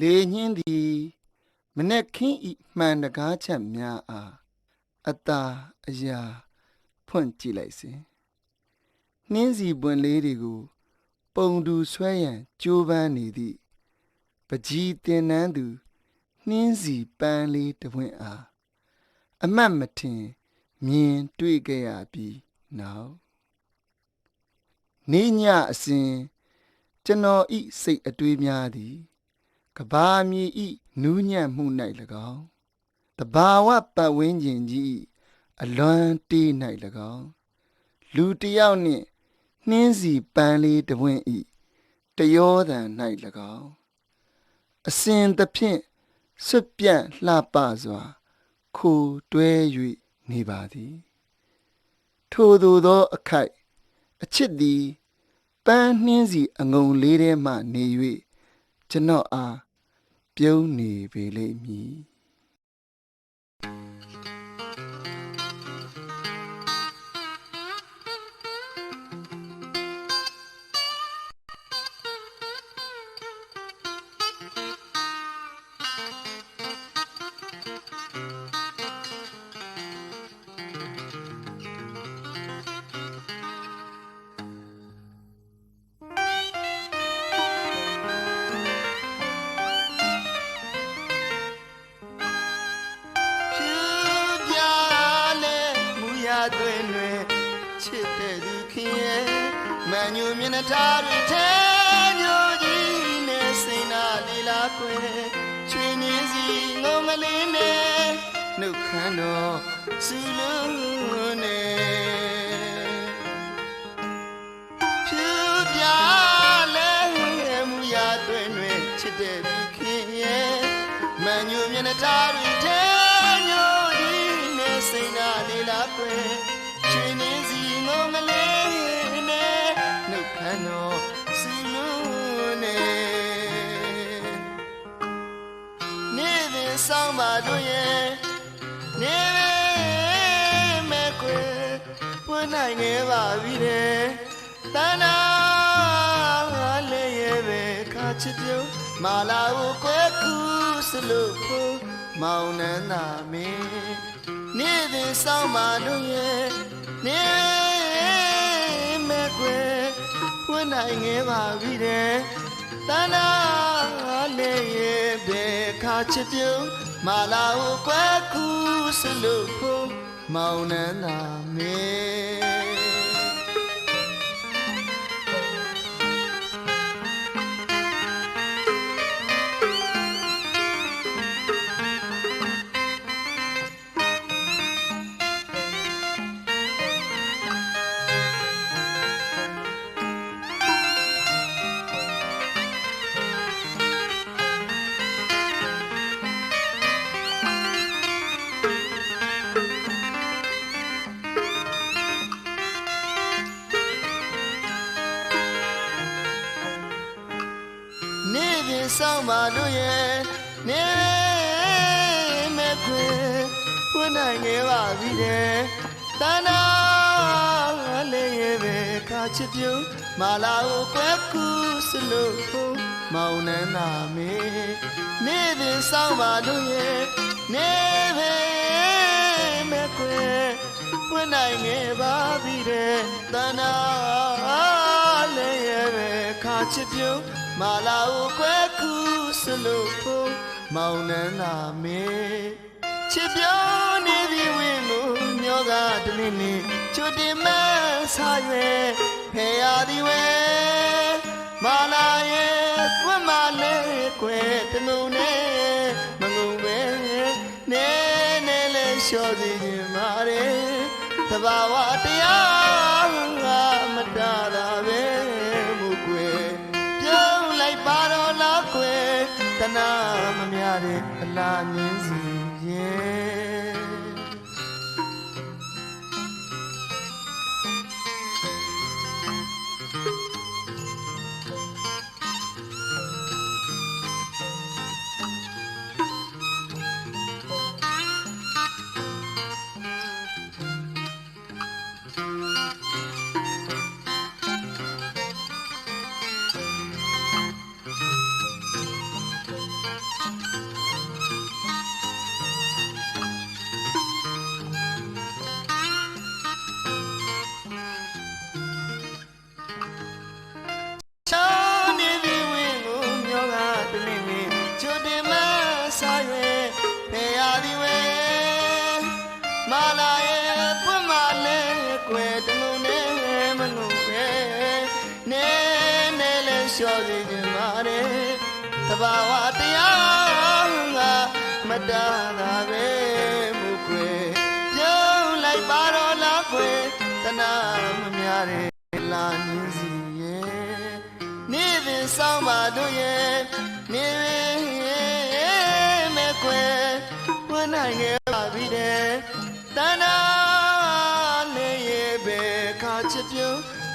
လေညင်းသည်မနဲ့ခင်းဤမှန်တကားချက်များအားအတာအရာဖွင့်ကြည့်လိုက်စဉ်နှင်းစီပွင့်လေးတွေကို ပုံတူဆွဲရန်ကြိုးပမ်းနေသည့်ပကြီးတင်နန်းသူနှင်းစီပန်းလေးတစ်ပွင့်အားအမတ်မထင်မြင်တွေ့ခဲ့ရပြီးနောက်နေညအစဉ်ကျွန်တော်ဤစိတ်အတွေးများသည် ကဘာမြေဤနူးညံ့မှု၌၎င်းတဘာဝပတ်ဝန်းကျင်ကြီးအလွန်တေး၌၎င်းလူတယောက်နှင့်နှင်းစီပန်းလေးတစ်ပွင့်ဤတယောတန်၌၎င်းအစဉ်သဖြင့်ဆွတ်ပြန့်လှပစွာ ခိုတွဲ၍နေပါသည်ထို့သောသောအခိုက်အချစ်သည်ပန်းနှင်းစီအငုံလေးထဲမှနေ၍ကျွန်တော်အား ပြုံးနေပေလိမ့်မည် သွင်းတွင်ချစ်တဲ့သူခင်ရဲ့မန်ညူမျက်နှာထားတွေထဲမျိုးကြီးနဲ့စိန်နာလေးလာခွဲချွေနေစီငုံငလေးနဲ့နှုတ်ခမ်းတော်စူလုံးနဲ့ဖြူပြားလဲမူရသွင်းတွင်ချစ်တဲ့သူခင်ရဲ့မန်ညူမျက်နှာထားတွေထဲမျိုးကြီးနဲ့စိ န်နာလေးလာခွဲချွေနေစီငုံငလေးနဲ့နှုတ်ခမ်းတော်စူလုံးနဲ့နေပင်ဆောင်ပါတို့ရဲ့နေမဲ့ကွယ်ပွင့်နိုင်ခဲ့ပါပြီတဲ့တဏ္ဍာလေးရဲ့ပဲခါချစ်ပြုံးမာလာကိုကွယ်ကူစလို့ဖို့မောင်နှန်းသာမင်း နေပင်ဆောင်ပါတို့ရဲ့နေမဲ့ကွယ်ပွင့်နိုင်ခဲ့ပါပြီတဲ့တဏှာလေးရဲ့ဘေခါချစ်ပြုံးမာလာကိုကွယ်ကူစလို့ဖို့မောင်နှန်းသာမင်း ဆောင်ပါလို့ရဲ့နေမဲ့ခွေဖွင့်နိုင်ခဲ့ပါပြီတဲ့တဏှာလေးရဲ့ပဲခါချစ်ပြုံးမာလာကိုကွယ်ကူစလို့ဖို့မောင်နှန်းသာမင်းနေပင်ဆောင်ပါလို့ရဲ့နေပဲမဲ့ခွေဖွင့်နိုင်ခဲ့ပါပြီတဲ့တဏှာလေးရဲ့ပဲခါချစ်ပြုံးမာလာကိုကွယ် ကူစလို့ဖို့မောင်နှန်းသာမေချစ်ပြောနေပြီဝင်ကိုမျောကတလင်းနေချွတ်တင်မဆာရွယ်ဖယ်ရသည်ဝဲမာလာရဲ့ကွမလေးကွယ်တငုံနဲ့မငုံပဲနဲနဲလဲလျှော်စီခြင်းမာတယ်တဘာဝတရားငါမတားတာ တနာမများတဲ့အလားမြင် င်ပါတယ်တဘာဝတရားကမတတာပဲမူခွေပြုံးလိုက်ပါတော့လားခွေတနာမများတဲ့လာနင်းစီရဲ့နေ့စဉ်ဆောင်ပါတို့ရဲ့နေမဲ့ခွေဝင်နိုင်ခဲ့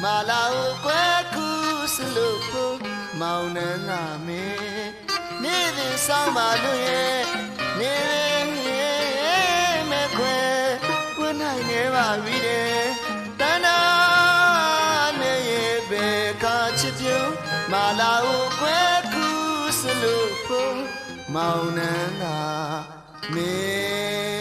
မာလာကိုကွယ်ကူစလို့ဖို့မောင်နှံလာမင်းနေ့စဉ်ဆောင်ပါတို့ရဲ့နေမဲ့ခွေဝင်နိုင်ခဲ့ပါပြီတဲ့တနာလေးရဲ့ဘယ်ခါချစ်ပြုံးမာလာကိုကွယ်ကူစလို့ဖို့မောင်နှံလာမင်း